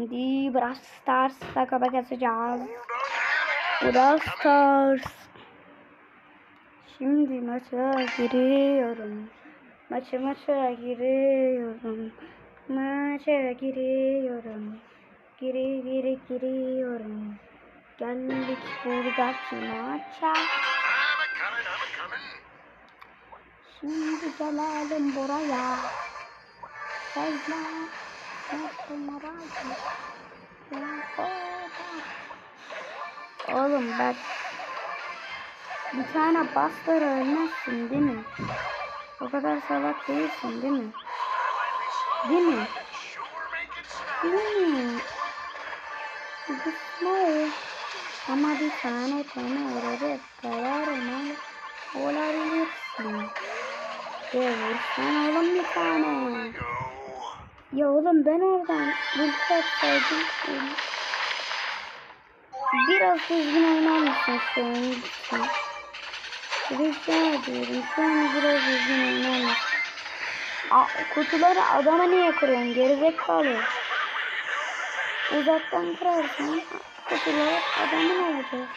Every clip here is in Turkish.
Şimdi Brawl Stars'la kafa kasacağız. Brawl Stars. Şimdi maça giriyorum. Maça maça giriyorum. Maça giriyorum. Giri giri giriyorum. Geldik buradaki maça. Şimdi gelelim buraya. Selam. Oğlum bak. Bir tane bastır ölmezsin değil mi? O kadar salak değilsin değil mi? Değil mi? Değil mi? Gitme. Ama bir tane örecek kadar önemli olabilirsin. Ya vursan oğlum bir tane. Ya oğlum ben oradan ulti atsaydım. Biraz düzgün oynar mısın şu an için? Rica ediyorum. Şu biraz düzgün oynar mısın? Aa, kutuları adama niye kırıyorsun? Gerizekalı. Uzaktan kırarsan kutular adamın olacak.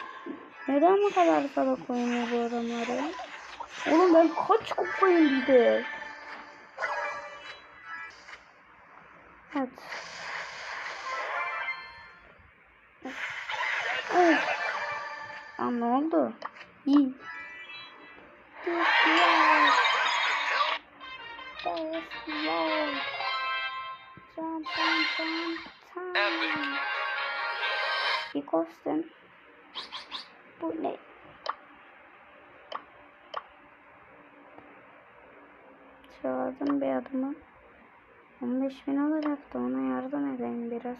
Neden bu kadar salak oynuyor bu adamlar ya? Oğlum ben kaç kupayım bir de. Evet. Evet. Aa, ne oldu? İyi. Jump, jump, jump, jump. Bir kostüm. Bu ne? Çağırdım bir adımı. 15 bin olacaktı ona yardım edeyim biraz.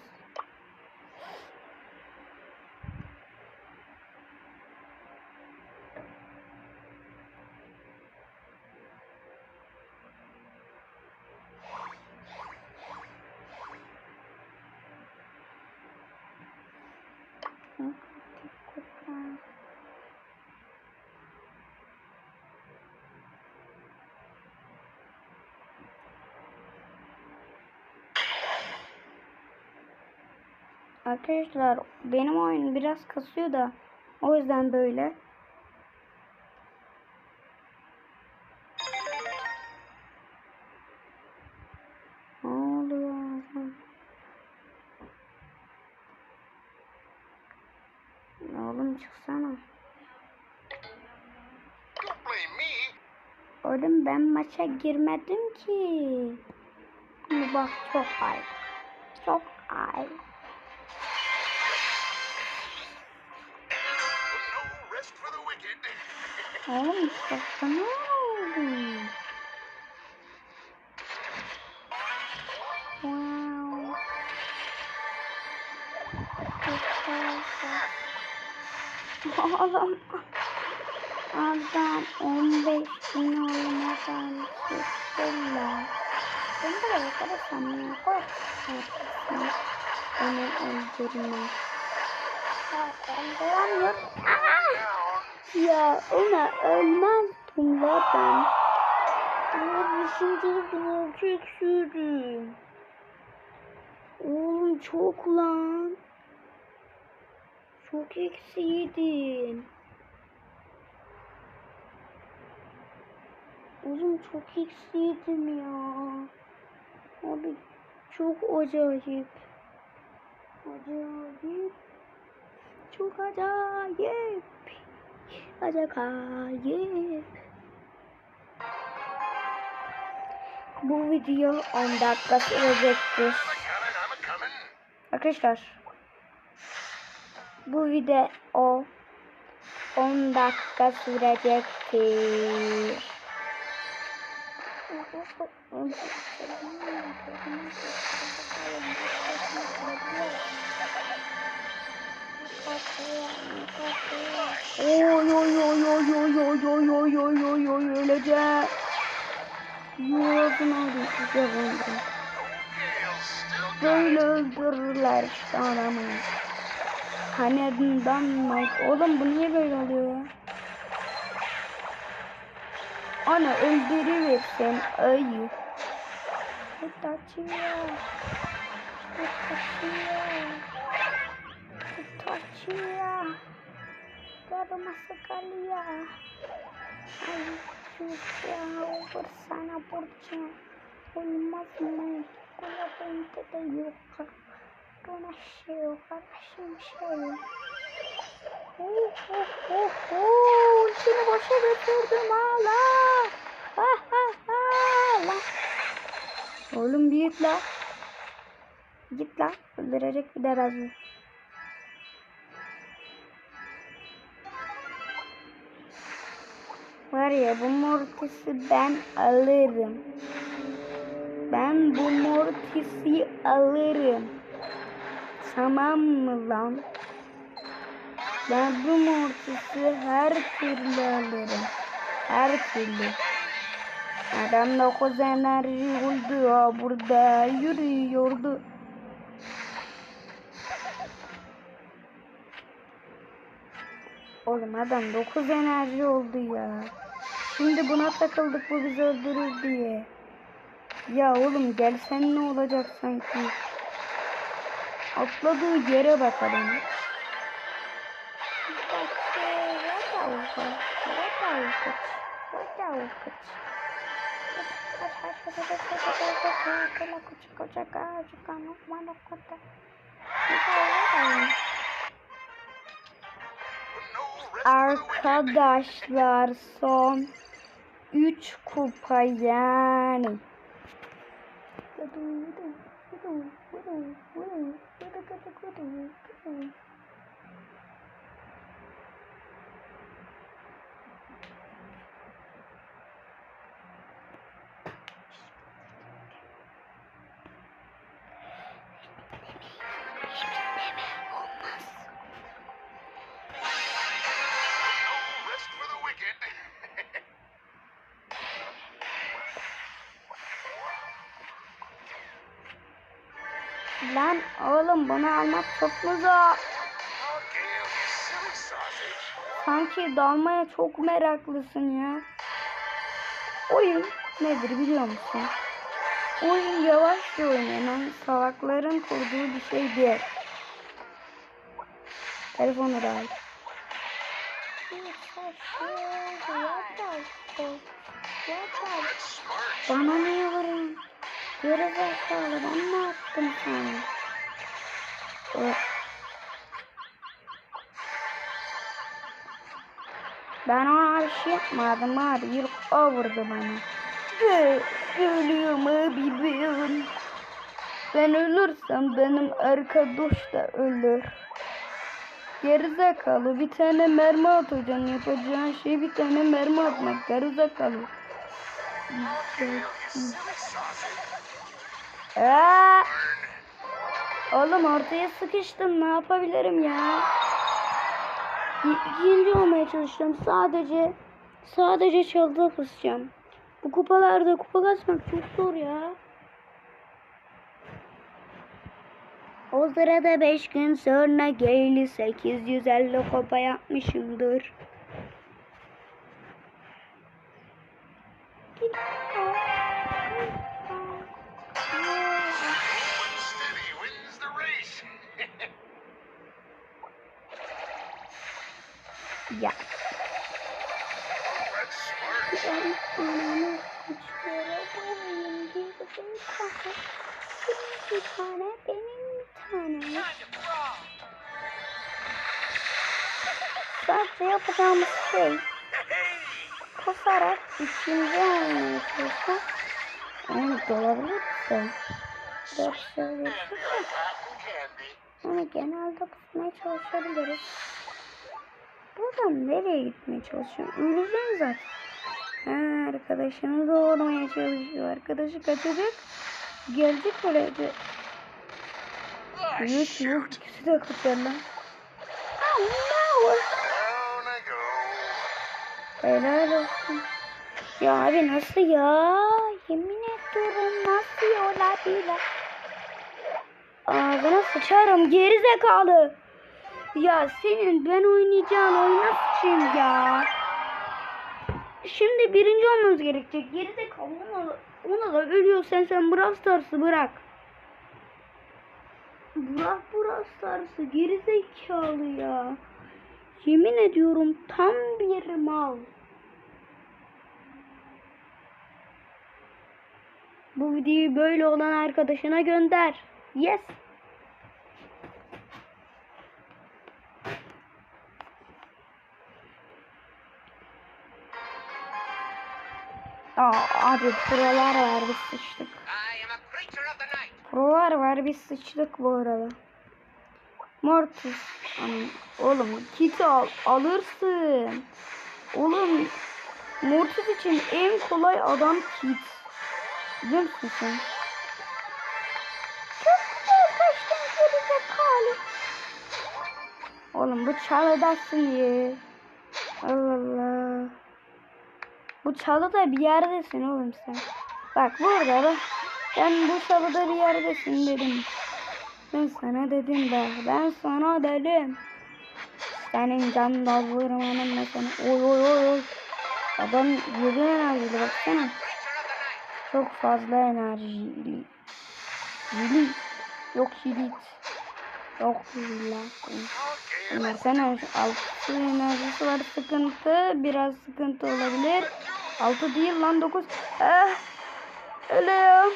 Arkadaşlar benim oyun biraz kasıyor da o yüzden böyle. Ne oluyor? Oğlum çıksana. Oğlum ben maça girmedim ki. Ama bak çok ay. Çok ay. Oğlum Mustafa ne oldu? Wow. Oğlum adam 15 bin olmadan çıktılar. Ben buraya kadar sanmıyorum. Korkutsun. Beni öldürme. Ya öldüremiyorum. Ya ona ölmezdim zaten. Ama düşünce çok eksiyorum. Oğlum çok lan. Çok eksiydin. Oğlum çok eksiydim ya. Abi çok acayip. Acayip. Çok acayip. Acayip. Bu video 10 dakika sürecektir. Arkadaşlar bu video o 10 dakika sürecektir. Oy oy oy oy oy oy oy oy oy oy oy öleceğim. Yoğurdun aldım. Still got Böyle öldürürler işte adamı. Hani ben oğlum bu niye böyle oluyor? Ana öldürüversen ayı. Kaçıyor. Kaçıyor. masakal ya. Ay ya bersana burcu. Olmaz mı? Yok. Buna şey yok. Kardeşim şey. Oh oh oh oh. Ultini boşa götürdüm hala. Ha ha ha. Oğlum git la. Git la. Öldürecek bir de bizi. Ya bu mortisi ben alırım. Ben bu mortisi alırım. Tamam mı lan? Ben bu mortisi her türlü alırım. Her türlü. Adam 9 enerji oldu burada yürüyordu. Oğlum adam 9 enerji oldu ya. Şimdi buna takıldık bu bizi öldürür diye. Ya oğlum gelsen ne olacak sanki? Atladığı yere bakalım. No rest for the wicked. Arkadaşlar son 3 kupa yani. No Lan oğlum bunu almak çok mu zor? Sanki dalmaya çok meraklısın ya. Oyun nedir biliyor musun? Oyun yavaşça oynanan salakların kurduğu bir şey değil. Telefonu da al. Bana niye varın? Geri zekalı ben ne yaptım sana? Ben ona bir şey yapmadım abi. Yürü o vurdu bana. Ölüyorum abi ben. Ben ölürsem benim arkadaş da ölür. Gerizekalı bir tane mermi atacaksın. Yapacağın şey bir tane mermi atmak. Gerizekalı. Sausage. Aa! Oğlum ortaya sıkıştım. Ne yapabilirim ya? İkinci olmaya çalışıyorum. Sadece sadece çalıda basacağım. Bu kupalarda kupa kasmak çok zor ya. O sırada 5 gün sonra Gale'i 850 kupa yapmışımdır. Steady Ya. That's smart. Ben ananı uçuyorum. Bir tane benim bir tane. Sadece yapacağımız şey koşarak ikinci olmaya çalışmak. Yani dolabilirse. Dört candy. Yani genelde tutmaya çalışabiliriz. Buradan nereye gitmeye çalışıyorum? Öleceğim zaten. Ha, arkadaşını doğurmaya çalışıyor. Arkadaşı kaçacak. Gelecek Evet bu shoot. ikisi de kaçar lan. Helal olsun. Ya abi nasıl ya? Yemin ediyorum nasıl olabilir? Ağzına sıçarım geri zekalı. Ya senin ben oynayacağın oyuna sıçayım ya. Şimdi birinci olmamız gerekecek. Geri zekalı ona da, ölüyorsan sen Brawl Stars'ı bırak. Bırak Brawl Stars'ı geri zekalı ya. Yemin ediyorum tam bir mal. Bu videoyu böyle olan arkadaşına gönder. Yes. Aa, abi prolar var biz sıçtık. Prolar var biz sıçtık bu arada. Mortis. Am- Oğlum kiti al, alırsın. Oğlum Mortis için en kolay adam kit. Biliyor musun sen? Çok güzel kaçtın gerizekalı. Oğlum bu çalıdasın diye. Allah Allah. Bu çalıda bir yerdesin oğlum sen. Bak burada bak. Ben bu çalıda bir yerdesin dedim. Ben sana dedim be. Ben sana dedim. Senin can davranmanın ne sana. Oy oy oy oy. Adam yedi enerjili baksana. Çok fazla enerjili. Hili. Yok hilit. Yok Ömer sen altı enerjisi var sıkıntı. Biraz sıkıntı olabilir. Altı değil lan dokuz. Eh. Ölüyorum.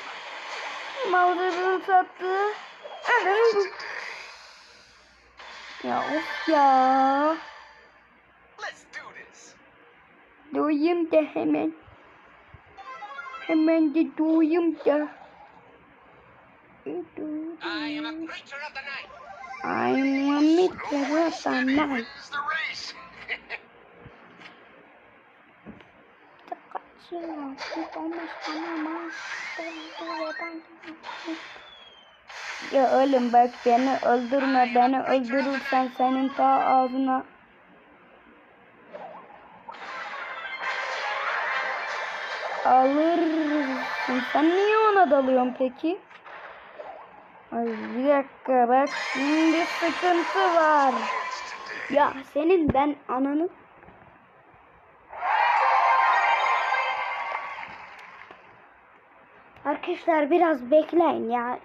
Mağdurunu sattı. Ölüyorum. Ya of ya. let's do this. Doyayım da hemen. Hemen de doyayım da. I am a creature of the night. I'm a mitre of the night. The race. Ya oğlum bak beni öldürme beni öldürürsen senin ta ağzına alırsın. Sen niye ona dalıyorsun peki? Ay bir dakika bak şimdi sıkıntı var. Ya senin ben ananı Arkadaşlar biraz bekleyin ya.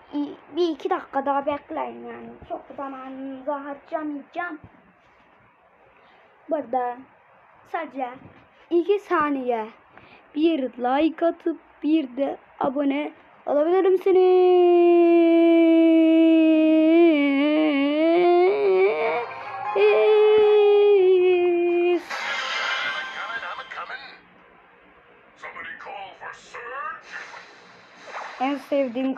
Bir iki dakika daha bekleyin yani. Çok zamanınızı harcamayacağım. Burada sadece iki saniye bir like atıp bir de abone olabilir misiniz?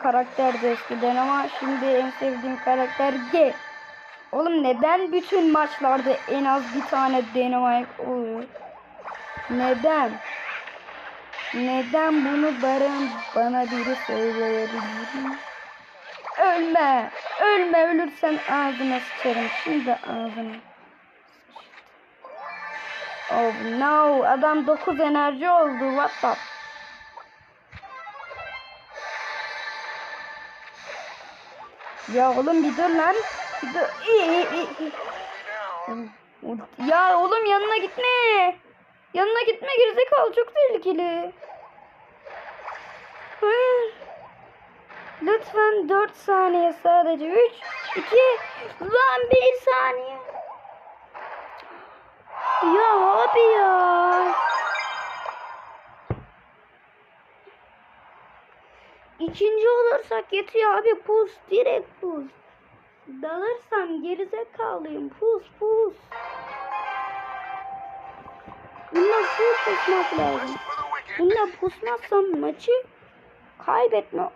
Karakterdi eskiden ama şimdi en sevdiğim karakter G. Oğlum neden bütün maçlarda en az bir tane Dynamite oluyor? Neden? Neden bunu bana, bana biri söyleyebilir? Ölme! Ölme! Ölürsen ağzına sıçarım. Şimdi ağzına. Oh no! Adam 9 enerji oldu. What the Ya oğlum bir dur lan. Bir dur. Ya oğlum yanına gitme. Yanına gitme gerizekalı çok tehlikeli. Hayır. Lütfen 4 saniye sadece. 3, 2, lan 1 saniye. Ya abi ya. İkinci olursak yetiyor abi pus direkt pus. Dalırsam gerizekalıyım pus pus. Bununla full pusmak lazım. Bununla pusmazsam maçı kaybetme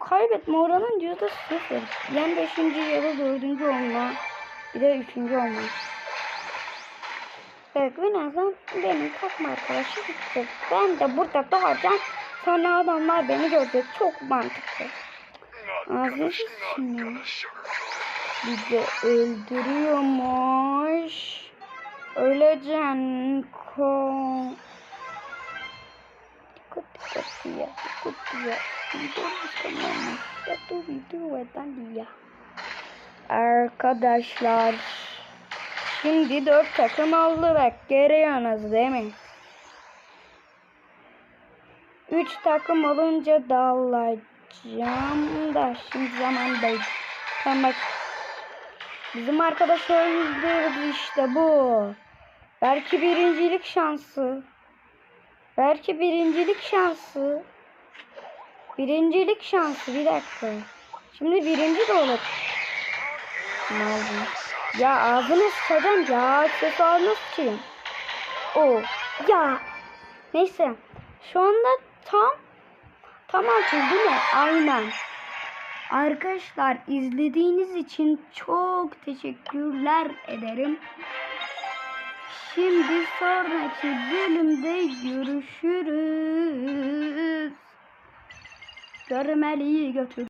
kaybetme oranın yüzde sıfır. Yani beşinci ya da dördüncü olma. Bir de üçüncü olma. Evet birazdan benim takma arkadaşı gidecek. Ben de burada doğacağım. Sonra adamlar beni görecek. Çok mantıklı. Sugarcoat. Bir de öldürüyormuş. Öleceksin ko. Dikkat dikkat ya. Dikkat ya. Arkadaşlar. Şimdi dört takım oldu bak görüyorsunuz değil mi? Üç takım olunca dalacağım da şimdi zaman değil. Tamam bak Bizim arkadaş öldürdü işte bu. Belki birincilik şansı. Belki birincilik şansı. Birincilik şansı bir dakika. Şimdi birinci de olur. Oldu? Ya ağzını sıçacağım ya. Aksesuarını sıçayım. O. Ya. Neyse. Şu anda tam tam altı değil mi? Aynen. Arkadaşlar izlediğiniz için çok teşekkürler ederim. Şimdi sonraki bölümde görüşürüz. Görmeliyi götür.